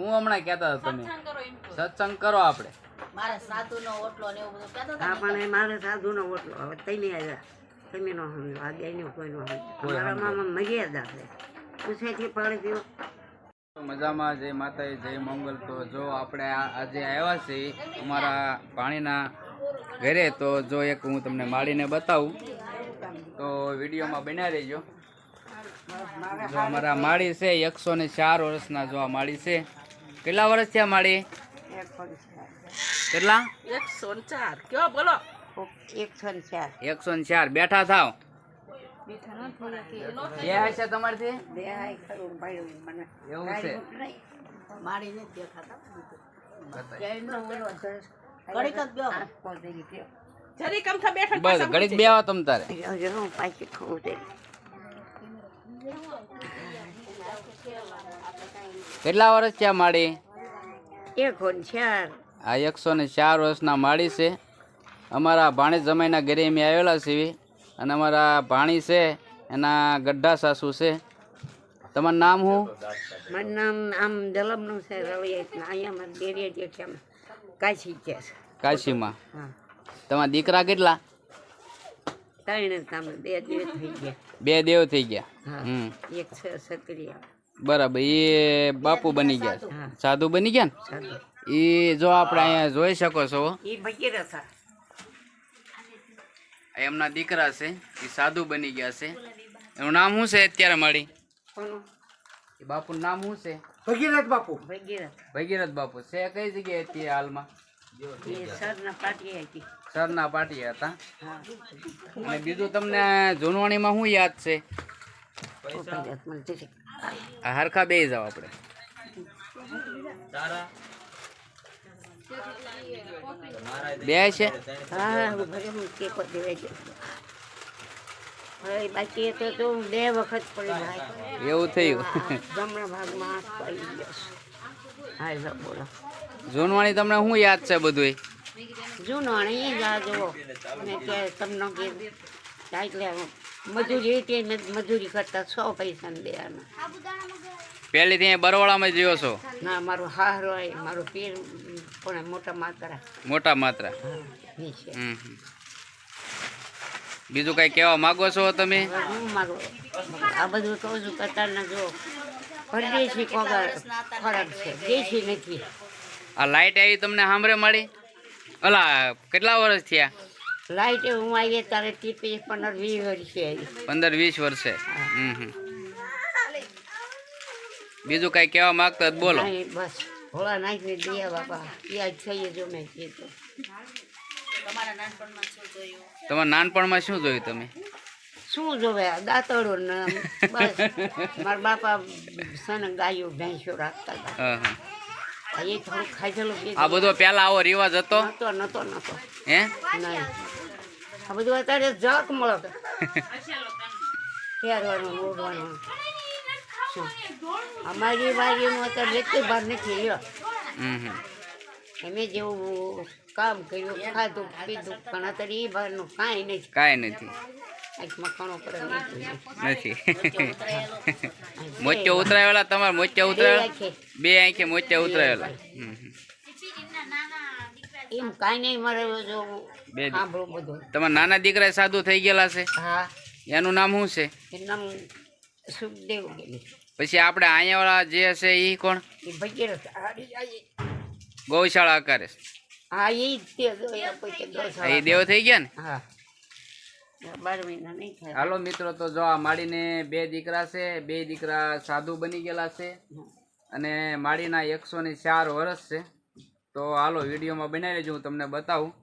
હું હમણાં કહેતા હતા તમે. સત્સંગ કરો આપણે. મારે સાધુનો ઓટલો ને એવું બધું કહેતા હતા હા પણ એ મારે સાધુનો ઓટલો. હવે તમે આવ્યા તમે નો સમજો. આ બેનો કોઈ નો સમજો. મામા મર્યાદા છે પૂછેથી પાડી દો મજામાં જય માતાજી જય મંગલ. તો જો આપણે આ- આજે આવ્યા છીએ અમારા પાણીના ઘરે તો જો એક હું તમને માળીને બતાવું. તો વિડીયોમાં બન્યા રહેજો જો અમારા માળી છે એકસો ને ચાર વર્ષના જો આ માળી છે. કેટલા વર્ષ થયા માળી કેટલા? એકસો ચાર. કયો બોલો? એકસો ને ચાર. એકસો ને ચાર. બેઠા થાવ. બે હશે તમારથી? બે મને એવું છે. મારી નથી દેખાતા ઘડીક બે તમ તારે. પાછી કેટલા વર્ષ થયા માળી આ એકસો ને ચાર વર્ષના માળી છે. અમારા ભાણી જમાઈના ઘરે અમે આવેલા છીએ અને અમારા ભાણી છે એના ગઢા સાસુ છે. તમારું નામ શું? મારું નામ આમ જલમનું છે રવિયા અહીંયા મારે ડેરિયા જે છે કાશી છે. કાશીમાં? તમારા દીકરા કેટલા? ત્રણ બે દેવ થઈ ગયા. બે દેવ થઈ ગયા. હમ. એક છે સક્રિયા બરાબર એ બાપુ બની ગયા. છે. સાધુ બની ગયા ને? એ જો આપણે અહીંયા જોઈ શકો છો. એ ભગીરથ હતા આ એમના દીકરા છે એ સાધુ બની ગયા છે. એનું નામ શું છે અત્યારે મારી? બાપુનું નામ શું છે? ભગીરથ બાપુ. ભગીરથ. ભગીરથ બાપુ. છે કઈ જગ્યાએ હતી હાલમાં? સરના પાટી હતી. સરના પાટી હતા. અને બીજું તમને જૂનવાણીમાં શું યાદ છે? હરખા બે જાવ આપણે. બે છે? બાકી તો તો બે વખત પડી જાય. એવું થયું. જમણા ભાગમાં પડી ગયો બોલો. જૂનવાણી તમને શું યાદ છે બધું જૂનવાણી જ જુઓ. મેં કે તમને કે એટલે મજૂરી ને મજૂરી કરતા સો પૈસા ને દેવાના પહેલી ત્યાં બરોડામાં જોયો છો? ના મારું હારો મારું પીર પણ મોટા માત્ર. મોટા માત્રા. બીજું કઈ કહેવા માંગો છો તમે? હું મારું આ બધું કહું છું કતારના જો પરદેશી કોગર ફરક છે. દેશી નથી. આ લાઈટ આવી તમને સાંભળે મળી? અલા કેટલા વર્ષ થયા? લાઈટ હું આવીએ ત્યારે ટીપી પંદર વીસ વર્ષે આવી. પંદર વીસ વર્ષે? હમ હમ. બીજું કઈ કહેવા માંગતો બોલો. બસ. ભોળા નાખી દિયા બાપા. યાદ થઈએ જો મેં કીધું. તમારા નાનપણમાં શું જોયું? તમારા નાનપણમાં શું જોયું તમે? શું જોવે? આ દાંતડો ને બસ. મારા બાપા સન ગાયો ભેંસો રાખતા હતા. આ બધો પેલા આવો રિવાજ હતો? નતો નતો નતો. હે? નહીં. આ બધું અત્યારે જક મળે. પહેરવાનું ઓઢવાનું અમારી વાડીનું અત્યારે લેતી બહાર નથી લ્યો. અમે જેવું કામ કર્યું ખાધું પીધું પણ અત્યારે એ બહારનું કાંઈ નથી. કાંઈ નથી. નથી. મોચો ઉતરાયેલા તમારે મોચા ઉતરાયેલા? બે આંખે મોચા ઉતરાયેલા. એમ કાંઈ નહીં મારે જો બે સાંભળું બધું. તમારા નાના દીકરા સાધુ થઈ ગયેલા છે? હા. એનું નામ શું છે? એનું નામ સુખદેવ ગેલી. પછી આપણે અહીંયાવાળા જે છે એ કોણ ગૌશાળા આકારે. હા એ દેવ થઈ ગયા ને? હા. હાલો મિત્રો તો જો આ માડીને બે દીકરા છે બે દીકરા સાધુ બની ગયેલા છે. અને માડીના એકસો ને ચાર વર્ષ છે. તો હાલો, વિડીયોમાં બનાવી લેજો, હું તમને બતાવું.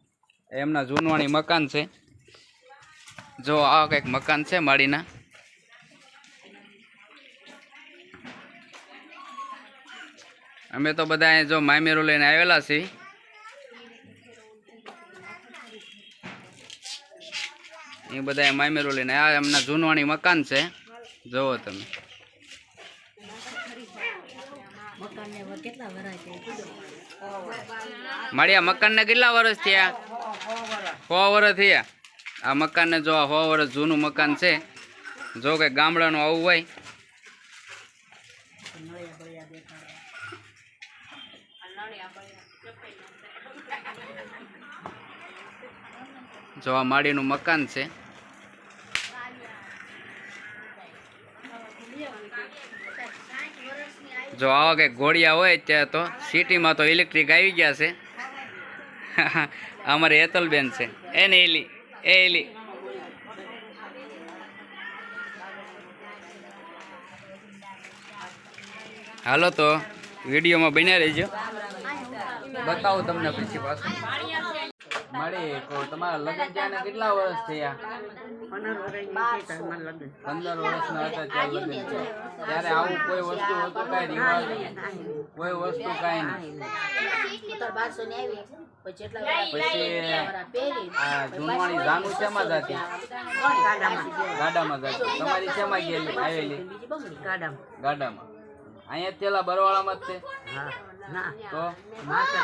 એમના જૂનવાણી મકાન છે. જો, આ કંઈક મકાન છે માડીના. અમે તો બધા જો માયમેરો લઈને આવેલા છીએ. એ બધા માયમેરો લઈને આ એમના જૂનવાણી મકાન છે. જુઓ તમે. માળિયા મકાનને કેટલા વર્ષ થયા? સો વર્ષ થયા. આ મકાનને જો સો વર્ષ જૂનું મકાન છે, જો કે ગામડાનું આવું હોય. જો આ માળીનું મકાન છે. જો આવા કંઈક ઘોડિયા હોય ત્યાં તો સિટીમાં તો ઇલેક્ટ્રિક આવી ગયા છે. અમારે હેતલબેન છે. એ ને એલી, એ એલી. હાલો તો વિડીયોમાં બન્યા રહેજો. બતાવું તમને પછી પાછું. મળી તો તમારા લગ્ન ત્યાં કેટલા વર્ષ થયા? પંદર પંદર વર્ષના હતા ત્યાં લગ્ન ત્યારે આવું કોઈ વસ્તુ હતું કઈ રિવાજ? કોઈ વસ્તુ કાંઈ નહીં. ને પછી જાનું શેમાં જાતી? ગાડામાં. ગાડામાં તમારી શેમાં ગયેલી? આવેલી? ગાડામાં. ગાડામાં. અહીંયા પેલા બરવાળામાં જ તે. ના. તો? માત્ર.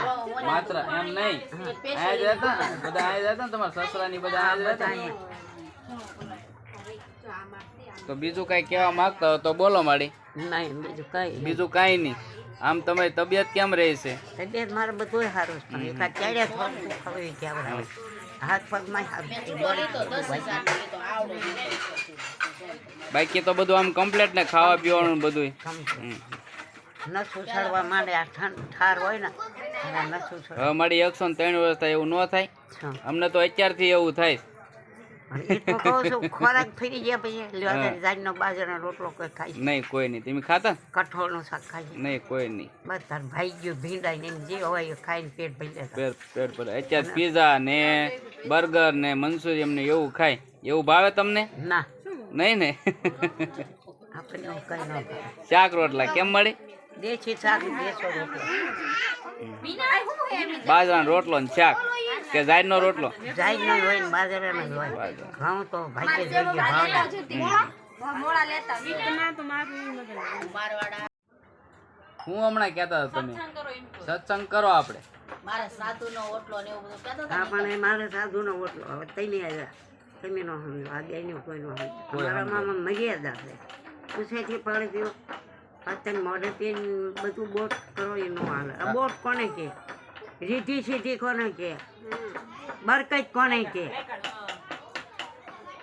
માત્ર એમ નહીં. અહીંયા જ રહેતા ને બધા અહીંયા જ રહેતા ને તમારા સસરાની બધા અહીંયા જ રહેતા તો બીજું કઈ કહેવા માંગતા હો તો બોલો માડી. નહીં બીજું કઈ બીજું કાંઈ નહીં. આમ તમારી તબિયત કેમ રહે છે? તબિયત મારે બધું સારું છે પણ એકાદ ચાડ્યા થોડું આવે હાથ પગમાં બાકી તો બધું આમ કમ્પ્લેટ ને ખાવા પીવાનું બધું નસું સડવા માંડે આ ઠાર હોય ને હવે નસું સડ હવે મારી એકસો ને ત્રણ વર્ષ થાય એવું ન થાય? અમને તો અત્યારથી એવું થાય. એ તો કહું છું ખોરાક ફરી ગયા પછી જાજનો બાજરાનો રોટલો કોઈ ખાય. નહીં કોઈ નહીં. તમે ખાતા? કઠોળનું શાક ખાય નહીં કોઈ નહીં. ભાઈ ગયું ભીંડા ને જે હોય ખાઈને પેટ ભરી પેટ પેટ પર અત્યારે પીઝા ને બર્ગર ને મંચુરિયમ ને એવું ખાય. એવું ભાવે તમને? ના. નહીં ને આપણે કઈ ન શાક રોટલા કેમ મળી? દેશી શાક દેશો રોટલો. બાજરાનો રોટલો ને શાક? કે જાયનો રોટલો? જાય નહીં હોય ને બાજરાનો હોય. ઘઉં તો ભાગ્ય જગ્યા ભાવ મારવાડા હું હમણાં કહેતા હતા તમે સત્સંગ કરો આપણે. મારા સાધુ નો ઓટલો ને એવું બધું કહેતા હતા પણ એ મારે સાધુનો ઓટલો. હવે તઈને આવ્યા તમે નો સમજો આ બેનું કોઈ નો સમજો મારામાં મર્યાદા છે. પૂછેથી પાણી પીવો. પતંગ મોઢે પીન બધું બોટ કરો એ નો હાલે. આ બોટ કોને કે? રીધી સીધી કોને કે? બરકત કોને કે?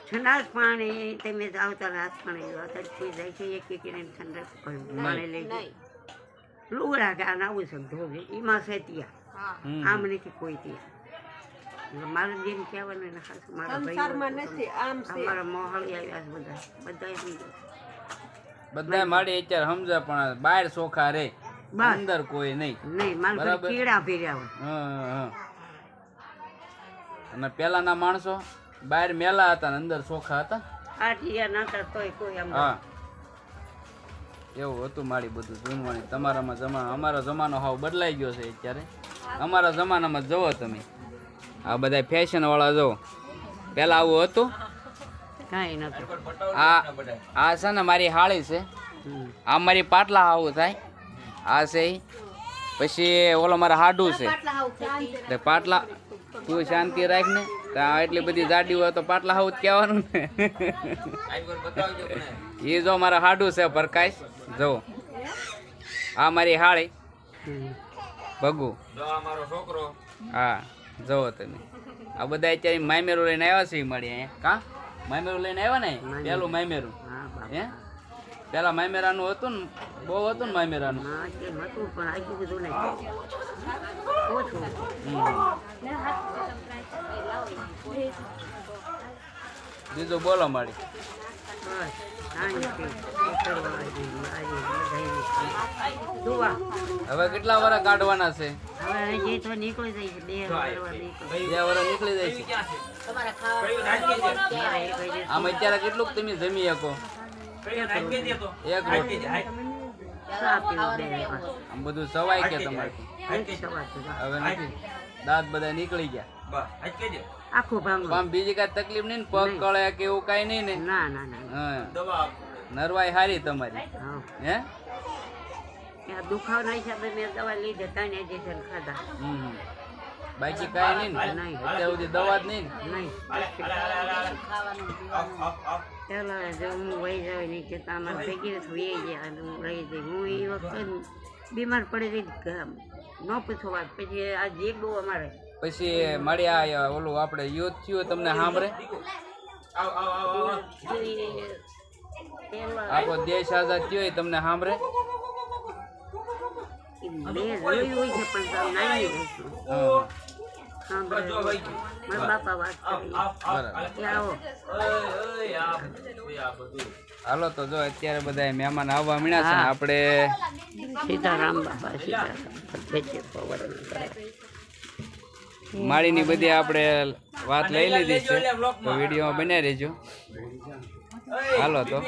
ઠંડા પાણી તમે જાવ ત્યારે હાથ પાણી તો પી જાય છે એક એક ઠંડક પાણી લઈ જાય લુગડા કે આવું છે ધોગે એમાં છે ત્યાં. આમ નથી કોઈ ત્યાં મારે જેમ કહેવાનું એને ખાસ મારા ભાઈ અમારા મોહળી આવ્યા છે બધા બધા સમજે બધા માડી અત્યારે સમજે પણ બહાર સોખા રે અંદર કોઈ નહીં. નહીં મારા કીડા ફેર્યા હોય. હં, હં. અને પેલાના માણસો બહાર મેલા હતા ને અંદર ચોખા હતા? આટિયા નતા તોય કોઈ આમ હા. એવું હતું મારી બધું જૂનવાણી. તમારામાં જમાનો અમારો જમાનો હાવ બદલાઈ ગયો છે અત્યારે. અમારા જમાનામાં જવો તમે. આ બધા ફેશન વાળા પહેલાં પેલા આવું હતું. કાંઈ નતું આ આ છે ને મારી હાળી છે. આ મારી પાટલા આવું થાય. આ છે પછી ઓલો મારા હાડું છે. પાટલા તે પાટલા તું શાંતિ રાખ ને આ એટલી બધી જાડી હોય તો પાટલા હાઉ જ કહેવાનું ને. એ જો મારા હાડું છે ભરકાશ. જો. આ મારી હાળી. ભગુ. હા. જુઓ તમે. આ બધા અત્યારે માયમેરું લઈને આવ્યા છે મળી અહીંયા. કા? માયમેરું લઈને આવ્યા ને? પેલું માયમેરું હે પેલા માયમેરાનું હતું ને? બહુ હતું ને માયમેરાનું ના કેમ હતું પણ આજુ બધું નહીં ઓછું બીજું બોલો મારી. હવે કેટલા વરા કાઢવાના છે? બે વરા નીકળી જાય છે. આમ અત્યારે કેટલું તમે જમી શકો? એક રોટી. આમ બધું સવાય કે તમારે. હવે નથી. દાંત બધા નીકળી ગયા. આખું ભાંગો. આમ બીજી કાંઈ તકલીફ નહીં ને પગ કળે કે એવું કાંઈ નહીં ને. ના ના ના નરવાય નરવાઈ હારી તમારી. હા. હે? દુખાવ દુખાવાના હિસાબે મેં દવા લીધી ત્રણ ઇન્જેક્શન ખાધા. હમ બાકી કાંઈ નહીં અત્યાર સુધી દવા જ નહીં ને. નહીં. ખાવાનું પીવાનું. જો હું વહી જાવ નહીં કે તમારે ભેગી થઈ અને હું રહી જઈ. હું એ વખતે બીમાર પડી રહી ન પૂછો વાત. પછી આ જે બહુ અમારે. પછી મળ્યા આ ઓલું આપણે યુદ્ધ થયું તમને સાંભળે? આખો આપણો દેશ આઝાદ થયો એ તમને સાંભળે? હાલો તો જો અત્યારે બધા મહેમાન આવવા મળ્યા છે આપણે સીતારામ બાપા સીતારામ. માળીની બધી આપણે વાત લઈ લીધી છે. તો વિડીયોમાં બનાવી રહેજો. હાલો તો.